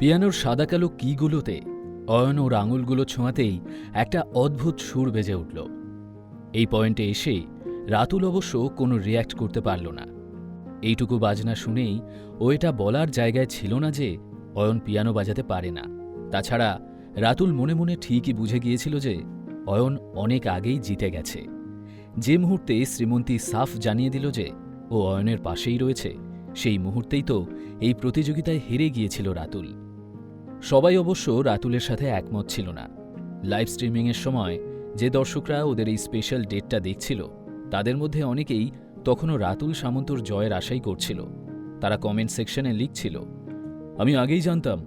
পিয়ানোর সাদা কালো কিগুলোতে, অয়ন ওর আঙুলগুলো ছোঁয়াতেই একটা অদ্ভুত সুর বেজে উঠল। এই পয়েন্টে এসে রাতুল অবশ্য কোনো রিয়্যাক্ট করতে পারল না। এইটুকু বাজনা শুনেই ও এটা বলার জায়গায় ছিল না যে অয়ন পিয়ানো বাজাতে পারে না। তাছাড়া রাতুল মনে মনে ঠিকই বুঝে গিয়েছিল যে অয়ন অনেক আগেই জিতে গেছে। যে মুহূর্তে শ্রীমন্তী সাফ জানিয়ে দিল যে ও অয়নের পাশেই রয়েছে, সেই মুহূর্তেই তো এই প্রতিযোগিতায় হেরে গিয়েছিল রাতুল। সবাই অবশ্য রাতুলের সাথে একমত ছিল না। লাইভ স্ট্রিমিংয়ের সময় যে দর্শকরা ওদের এই স্পেশাল ডেটটা দেখছিল, তাদের মধ্যে অনেকেই তখনও রাতুল সামন্তর জয়ের আশাই করছিল। তারা কমেন্ট সেকশনে লিখছিল, আমি আগেই জানতাম,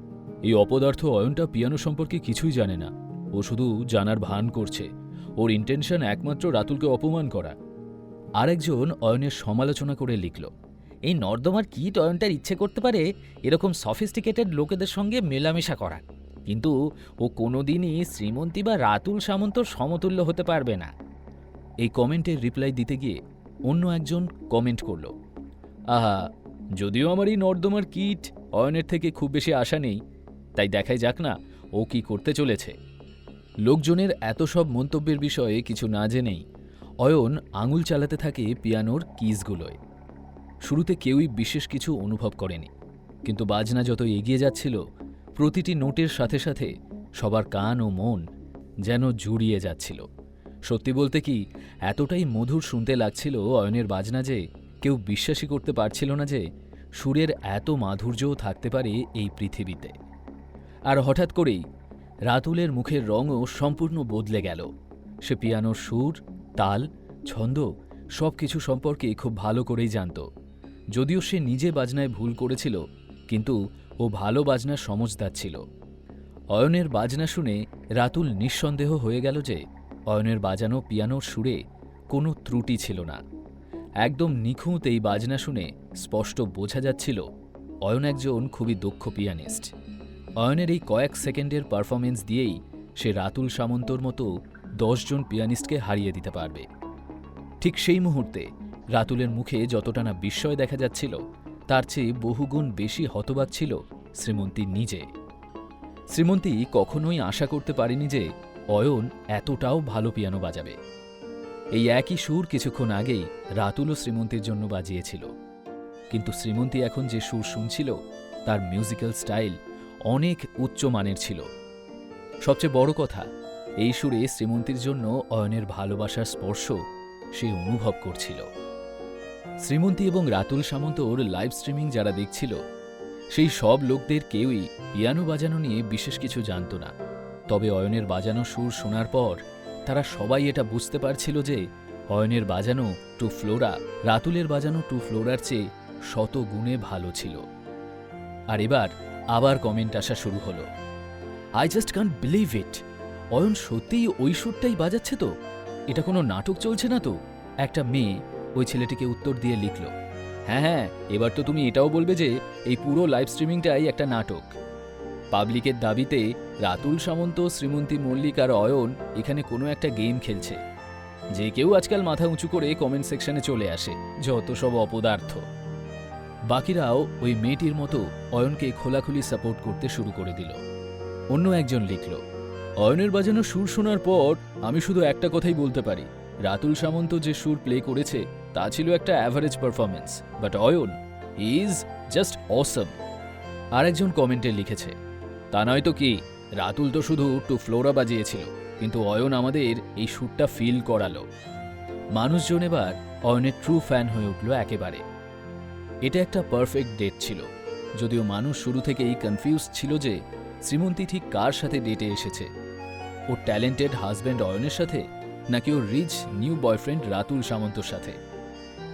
এই অপদার্থ অয়নটা পিয়ানো সম্পর্কে কিছুই জানে না। ও শুধু জানার ভান করছে। ওর ইন্টেনশন একমাত্র রাতুলকে অপমান করা। আরেকজন অয়নের সমালোচনা করে লিখল এই নর্দমার কীট অয়নটার ইচ্ছে করতে পারে, এরকম সফিস্টিকেটেড লোকেদের সঙ্গে মেলামেশা করার। কিন্তু ও কোনোদিনই শ্রীমন্তী বা রাতুল সামন্তর সমতুল্য হতে পারবে না। এই কমেন্টের রিপ্লাই দিতে গিয়ে অন্য একজন কমেন্ট করল, আহা, যদিও আমার এই নর্দমার কিট অয়নের থেকে খুব বেশি আশা নেই, তাই দেখাই যাক না ও কি করতে চলেছে। লোকজনের এত সব মন্তব্যের বিষয়ে কিছু না জেনেই অয়ন আঙুল চালাতে থাকে পিয়ানোর কিজগুলোয় শুরুতে কেউই বিশেষ কিছু অনুভব করেনি। কিন্তু বাজনা যত এগিয়ে যাচ্ছিল, প্রতিটি নোটের সাথে সাথে সবার কান ও মন যেন জুড়িয়ে যাচ্ছিল। সত্যি বলতে কি, এতটাই মধুর শুনতে লাগছিল অয়নের বাজনা যে কেউ বিশ্বাসই করতে পারছিল না যে সুরের এত মাধুর্যও থাকতে পারে এই পৃথিবীতে। আর হঠাৎ করেই রাতুলের মুখের রঙও সম্পূর্ণ বদলে গেল। সে পিয়ানোর সুর, তাল, ছন্দ সব কিছু সম্পর্কে খুব ভালো করেই জানত। যদিও সে নিজে বাজনায় ভুল করেছিল, কিন্তু ও ভালো বাজনার সমজদার ছিল। অয়নের বাজনা শুনে রাতুল নিঃসন্দেহ হয়ে গেল যে অয়নের বাজানো পিয়ানোর সুরে কোনো ত্রুটি ছিল না। একদম নিখুঁত এই বাজনা শুনে স্পষ্ট বোঝা যাচ্ছিল অয়ন একজন খুবই দক্ষ পিয়ানিস্ট। অয়নের এই কয়েক সেকেন্ডের পারফরমেন্স দিয়েই সে রাতুল সামন্তর মতো দশজন পিয়ানিস্টকে হারিয়ে দিতে পারবে। ঠিক সেই মুহূর্তে রাতুলের মুখে যতটা না বিস্ময় দেখা যাচ্ছিল, তার চেয়ে বহুগুণ বেশি হতবাক ছিল শ্রীমন্তী নিজে। শ্রীমন্তী কখনোই আশা করতে পারেনি যে অয়ন এতটাও ভালো পিয়ানো বাজাবে। এই একই সুর কিছুক্ষণ আগেই রাতুল ও শ্রীমন্তীর জন্য বাজিয়েছিল। কিন্তু শ্রীমন্তী এখন যে সুর শুনছিল, তার মিউজিক্যাল স্টাইল অনেক উচ্চ মানের ছিল। সবচেয়ে বড় কথা, এই সুরে শ্রীমন্তীর জন্য অয়নের ভালোবাসার স্পর্শ সে অনুভব করছিল। শ্রীমন্তী এবং রাতুল সামন্তর লাইভ স্ট্রিমিং যারা দেখছিল, সেই সব লোকদের কেউই পিয়ানো বাজানো নিয়ে বিশেষ কিছু জানত না। তবে অয়নের বাজানো সুর শোনার পর তারা সবাই এটা বুঝতে পারছিল যে অয়নের বাজানো টু ফ্লোরা, রাতুলের বাজানো টু ফ্লোরার চেয়ে শত গুণে ভালো ছিল। আর এবার আবার কমেন্ট আসা শুরু হলো। I just can't believe it Ayan সত্যিই ওই সুরটাই বাজাচ্ছে তো? এটা কোনো নাটক চলছে না তো? একটা মেয়ে ওই ছেলেটিকে উত্তর দিয়ে লিখল হ্যাঁ হ্যাঁ এবার তো তুমি এটাও বলবে যে এই পুরো লাইভ স্ট্রিমিংটাই একটা নাটক। পাবলিকের দাবিতে রাতুল সামন্ত, শ্রীমন্তী মল্লিক আর অয়ন এখানে কোনো একটা গেম খেলছে। যে কেউ আজকাল মাথা উঁচু করে কমেন্ট সেকশনে চলে আসে, যত সব অপদার্থ। বাকিরাও ওই মেয়েটির মতো অয়নকে খোলাখুলি সাপোর্ট করতে শুরু করে দিল। অন্য একজন লিখল, অয়নের বাজানো সুর শোনার পর আমি শুধু একটা কথাই বলতে পারি। রাতুল সামন্ত যে সুর প্লে করেছে তা ছিল একটা average performance but Ayan is just awesome আরেকজন কমেন্টে লিখেছে, তা নয় তো কি, রাতুল তো শুধু টু ফ্লোরা বাজিয়েছিল, কিন্তু অয়ন আমাদের এই সুরটা ফিল করালো। মানুষজন এবার অয়নের ট্রু ফ্যান হয়ে উঠল একেবারে। এটা একটা পারফেক্ট ডেট ছিল, যদিও মানুষ শুরু থেকেই কনফিউজ ছিল যে শ্রীমন্তী ঠিক কার সাথে ডেটে এসেছে, ওর ট্যালেন্টেড হাজব্যান্ড অয়নের সাথে, নাকি ওর রিচ নিউ বয়ফ্রেন্ড রাতুল সামন্তর সাথে?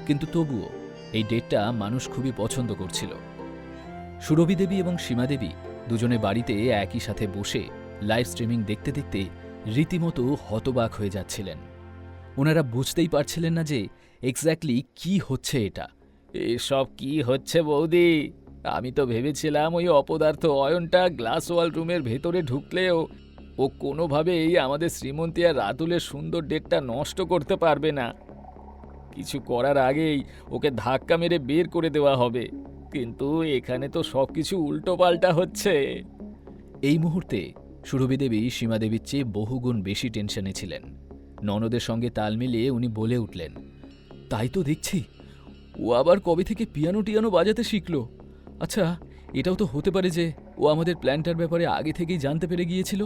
কিন্তু তবুও, এই ডেটটা মানুষ খুবই পছন্দ করছিল। সুরভি দেবী এবং সীমা দেবী দুজনে বাড়িতে একই সাথে বসে লাইভ স্ট্রিমিং দেখতে দেখতে রীতিমতো হতবাক হয়ে যাচ্ছিলেন। ওনারা বুঝতেই পারছিলেন না যে এক্স্যাক্টলি কি হচ্ছে এটা। এসব কি হচ্ছে বৌদি? আমি তো ভেবেছিলাম ওই অপদার্থ অয়নটা গ্লাস ওয়াল রুমের ভেতরে ঢুকলেও ও কোনোভাবেই আমাদের শ্রীমন্তী আর রাতুলের সুন্দর ডেটটা নষ্ট করতে পারবে না। কিছু করার আগেই ওকে ধাক্কা মেরে বের করে দেওয়া হবে। কিন্তু এখানে তো সব কিছু উল্টো পাল্টা হচ্ছে। এই মুহূর্তে সুরভি দেবী সীমা দেবীর চেয়ে বহুগুণ বেশি টেনশনে ছিলেন। ননদের সঙ্গে তাল মিলিয়ে উনি বলে উঠলেন, তাই তো দেখছি, ও আবার কবে থেকে পিয়ানো টিয়ানো বাজাতে শিখলো। আচ্ছা এটাও তো হতে পারে যে ও আমাদের প্ল্যানটার ব্যাপারে আগে থেকেই জানতে পেরে গিয়েছিল।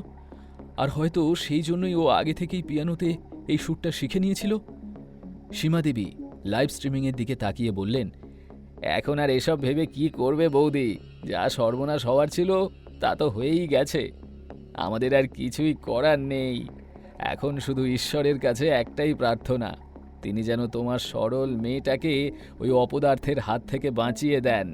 আর হয়তো সেই জন্যই ও আগে থেকেই পিয়ানোতে এই সুরটা শিখে নিয়েছিল। সীমা দেবী লাইভ স্ট্রিমিংয়ের দিকে তাকিয়ে বললেন, এখন আর এসব ভেবে কি করবে বৌদি? যা সর্বনাশ হওয়ার ছিল, তা তো হয়েই গেছে। আমাদের আর কিছুই করার নেই। এখন শুধু ঈশ্বরের কাছে একটাই প্রার্থনা, তিনি যেন তোমার সরল মেয়েটাকে ওই অপদার্থের হাত থেকে বাঁচিয়ে দেন।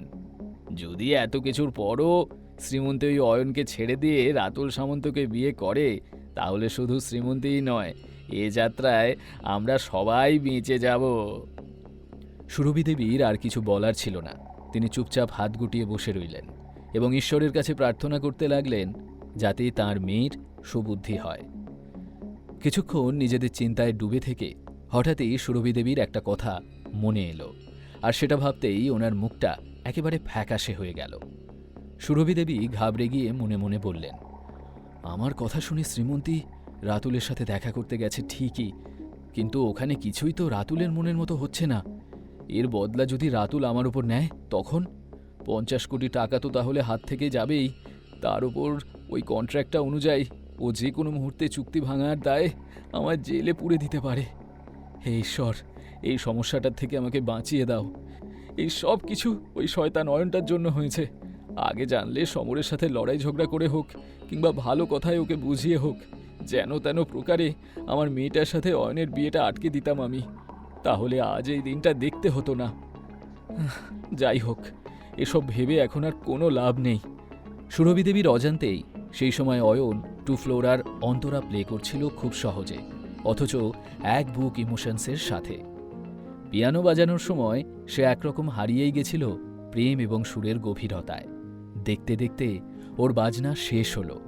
যদি এত কিছুর পরও শ্রীমন্তী ওই অয়নকে ছেড়ে দিয়ে রাতুল সামন্তকে বিয়ে করে, তাহলে শুধু শ্রীমন্তীই নয় এ যাত্রায় আমরা সবাই বেঁচে যাব। সুরভি দেবীর আর কিছু বলার ছিল না। তিনি চুপচাপ হাত গুটিয়ে বসে রইলেন এবং ঈশ্বরের কাছে প্রার্থনা করতে লাগলেন যাতে তার মেয়ের সুবুদ্ধি হয়। কিছুক্ষণ নিজেদের চিন্তায় ডুবে থেকে হঠাৎই সুরভি দেবীর একটা কথা মনে এলো আর সেটা ভাবতেই ওনার মুখটা একেবারে ফ্যাকাশে হয়ে গেল। সুরভি দেবী ঘাবড়ে গিয়ে মনে মনে বললেন, আমার কথা শুনে শ্রীমন্তী রাতুলের সাথে দেখা করতে গেছে ঠিকই, কিন্তু ওখানে কিছুই তো রাতুলের মনের মতো হচ্ছে না। এর বদলা যদি রাতুল আমার উপর নেয়, তখন? পঞ্চাশ কোটি টাকা তো তাহলে হাত থেকে যাবেই। তার উপর ওই কন্ট্রাক্টটা অনুযায়ী ও যে কোনো মুহূর্তে চুক্তি ভাঙার দায়ে আমার জেলে পুড়ে দিতে পারে। হে ঈশ্বর, এই সমস্যাটার থেকে আমাকে বাঁচিয়ে দাও। এই সব কিছু ওই শয়তান অয়নটার জন্য হয়েছে। আগে জানলে সমরের সাথে লড়াই ঝগড়া করে হোক, কিংবা ভালো কথায় ওকে বুঝিয়ে হোক যেন তেন প্রকারে আমার মেয়েটার সাথে অয়নের বিয়েটা আটকে দিতাম আমি। তাহলে আজ এই দিনটা দেখতে হতো না। যাই হোক, এসব ভেবে এখন আর কোনো লাভ নেই। সুরভি দেবীর অজান্তেই সেই সময় অয়ন টু ফ্লোরার অন্তরা প্লে করছিল খুব সহজে, অথচ এক বুক ইমোশনসের সাথে। পিয়ানো বাজানোর সময় সে একরকম হারিয়েই গেছিল প্রেম এবং সুরের গভীরতায়। দেখতে দেখতে ওর বাজনা শেষ হলো।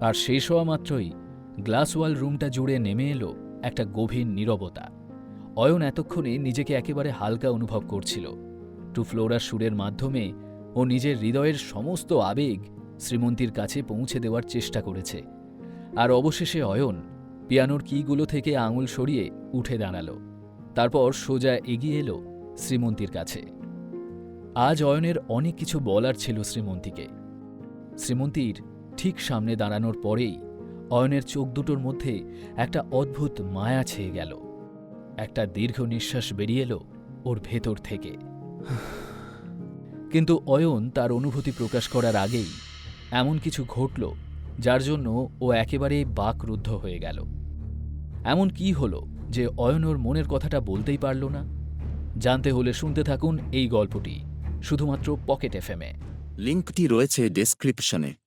আর শেষ হওয়া মাত্রই গ্লাসওয়াল রুমটা জুড়ে নেমে এলো একটা গভীর নীরবতা। অয়ন এতক্ষণে নিজেকে একেবারে হালকা অনুভব করছিল। টু ফ্লোরার সুরের মাধ্যমে ও নিজের হৃদয়ের সমস্ত আবেগ শ্রীমন্তীর কাছে পৌঁছে দেওয়ার চেষ্টা করেছে। আর অবশেষে অয়ন পিয়ানোর কিগুলো থেকে আঙুল সরিয়ে উঠে দাঁড়াল। তারপর সোজা এগিয়ে এলো শ্রীমন্তীর কাছে। আজ অয়নের অনেক কিছু বলার ছিল শ্রীমন্তীকে। শ্রীমন্তীর ঠিক সামনে দাঁড়ানোর পরেই অয়নের চোখ দুটোর মধ্যে একটা অদ্ভুত মায়া ছেয়ে গেল। একটা দীর্ঘ নিঃশ্বাস বেরিয়ে এলো ওর ভেতর থেকে। কিন্তু অয়ন তার অনুভূতি প্রকাশ করার আগেই এমন কিছু ঘটল যার জন্য ও একেবারে বাকরুদ্ধ হয়ে গেল। এমন কি হলো যে অয়ন ওর মনের কথাটা বলতেই পারল না? জানতে হলে শুনতে থাকুন এই গল্পটি, শুধুমাত্র পকেট এফএমে লিঙ্কটি রয়েছে ডেসক্রিপশনে।